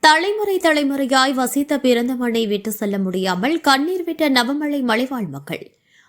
தலைமுறை தலைமுறையாய் வசித்த பிறந்த மண்ணை விட்டு செல்ல முடியாமல் கண்ணீர் விட்ட நவமலை மலைவாழ் மக்கள்.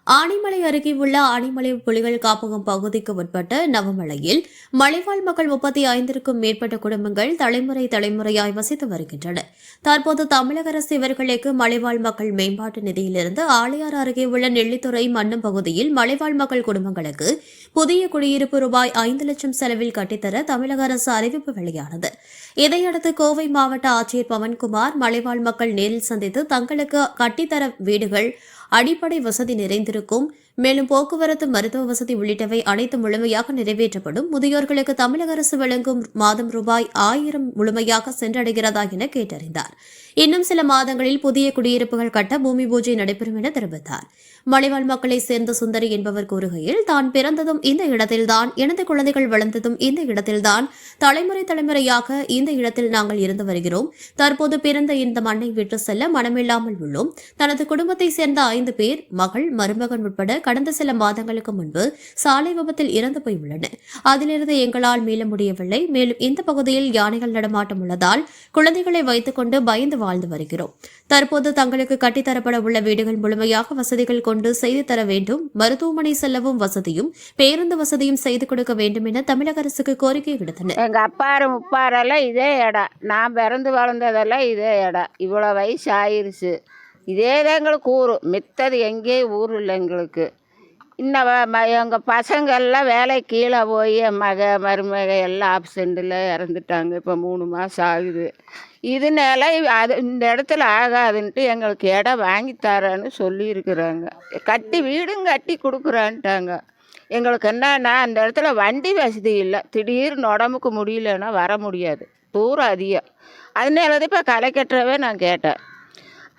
ஆனைமலை அருகே உள்ள ஆனைமலை புலிகள் காப்பகம் பகுதிக்கு உட்பட்ட நவமலையில் மலைவாழ் மக்கள் முப்பத்தி ஐந்திற்கும் மேற்பட்ட குடும்பங்கள் தலைமுறை தலைமுறையாய் வசித்து வருகின்றனர் தற்போது தமிழக அரசு இவர்களுக்கு மலைவாழ் மக்கள் மேம்பாட்டு நிதியிலிருந்து ஆளையார் அருகே உள்ள நெல்லித்துறை மண்ணும் பகுதியில் மலைவாழ் மக்கள் குடும்பங்களுக்கு புதிய குடியிருப்பு ரூபாய் ஐந்து லட்சம் செலவில் கட்டித்தர தமிழக அரசு அறிவிப்பு வெளியானது. இதையடுத்து கோவை மாவட்ட ஆட்சியர் பவன்குமார் மலைவாழ் மக்கள் நேரில் சந்தித்து தங்களுக்கு கட்டித்தர வீடுகள் அடிப்படை வசதி நிறைந்திருக்கும் மேலும் போக்குவரத்து மருத்துவ வசதி உள்ளிட்டவை அனைத்து முழுமையாக நிறைவேற்றப்படும். முதியோர்களுக்கு தமிழக அரசு வழங்கும் மாதம் ரூபாய் ஆயிரம் முழுமையாக சென்றடைகிறதா என கேட்டறிந்தார். இன்னும் சில மாதங்களில் புதிய குடியிருப்புகள் கட்ட பூமி பூஜை நடைபெறும் என தெரிவித்தார். மலைவாழ் மக்களைச் சேர்ந்த சுந்தரி என்பவர் கூறுகையில் தான் பிறந்ததும் இந்த இடத்தில்தான் எனது குழந்தைகள் வளர்ந்ததும் இந்த இடத்தில்தான் தலைமுறை தலைமுறையாக இந்த இடத்தில் நாங்கள் இருந்து வருகிறோம். தற்போது பிறந்த இந்த மண்ணை விட்டு செல்ல மனமில்லாமல் உள்ளோம். தனது குடும்பத்தைச் சேர்ந்த ஐந்து பேர் மகள் மருமகன் உட்பட கடந்த சில மாதங்களுக்கு முன்பு சாலை விபத்தில் இறந்து போய் உள்ளன அதிலிருந்து எங்களால் மீள முடியவில்லை. மேலும் இந்த பகுதியில் யானைகள் நடமாட்டம் உள்ளதால் குழந்தைகளை வைத்துக்கொண்டு பயந்து வாழ்ந்து வருகிறோம். தற்போது தங்களுக்கு கட்டித்தரப்பட உள்ள வீடுகள் முழுமையாக வசதிகள் கொண்டு செய்து தர வேண்டும். மருத்துவமனை செல்லவும் வசதியும் பேருந்து வசதியும் செய்து கொடுக்க வேண்டும் என தமிழக அரசுக்கு கோரிக்கை விடுத்தனர். எங்கள் அப்பாரு முப்பாரெல்லாம் இதே இடம் நான் பிறந்து வளர்ந்ததெல்லாம் இதே இடம் இவ்வளோ வயசு ஆயிருச்சு. இதே தான் எங்களுக்கு ஊர். மித்தது எங்கேயும் ஊர் இல்லை எங்களுக்கு. இன்னும் எங்கள் பசங்கள்லாம் வேலை கீழே போய் என் மக மருமக எல்லாம் ஆப்சண்ட்டில் இறந்துட்டாங்க. இப்போ மூணு மாதம் ஆகுது. இதனால அது இந்த இடத்துல ஆகாதுன்ட்டு எங்களுக்கு இடம் வாங்கி தரேன்னு சொல்லியிருக்கிறாங்க. கட்டி வீடும் கட்டி கொடுக்குறான்ட்டாங்க. எங்களுக்கு என்னன்னா அந்த இடத்துல வண்டி வசதி இல்லை. திடீர்னு உடம்புக்கு முடியலன்னா வர முடியாது. தூரம் அதிகம். அதனால தான் இப்போ களை கட்டுறவே நான் கேட்டேன்.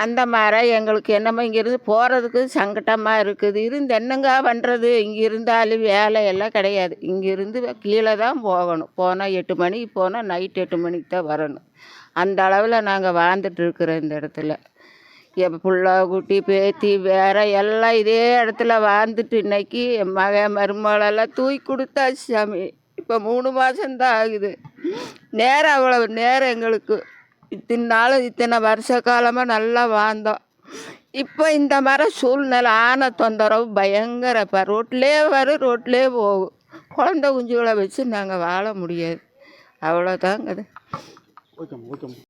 அந்த மாதிரி எங்களுக்கு என்னமோ இங்கேருந்து போகிறதுக்கு சங்கட்டமாக இருக்குது. இருந்து என்னங்க பண்ணுறது இங்கே இருந்தாலும் வேலை எல்லாம் கிடையாது. இங்கேருந்து கீழே தான் போகணும். போனால் எட்டு மணிக்கு போனால் நைட் எட்டு மணிக்கு தான் வரணும். அந்த அளவில் நாங்கள் வாழ்ந்துட்டுருக்குறோம் இந்த இடத்துல. என் புள்ள குட்டி பேத்தி வேற எல்லாம் இதே இடத்துல வாழ்ந்துட்டு இன்னைக்கு என் மக மருமகளெல்லாம் தூக்கி கொடுத்தாச்சு சாமி. இப்போ மூணு மாதம்தான் ஆகுது. நேரம் அவ்வளோ நேரம் எங்களுக்கு. இத்தனை நாள் இத்தனை வருஷ காலமாக நல்லா வாழ்ந்தோம். இப்போ இந்த மாதிரி சூழ்நிலை ஆன தொந்தரவு பயங்கர. இப்போ ரோட்லேயே வரும் ரோட்லேயே போகும் குழந்த குஞ்சுகளை வச்சு நாங்கள் வாழ முடியாது. அவ்வளோதாங்க அது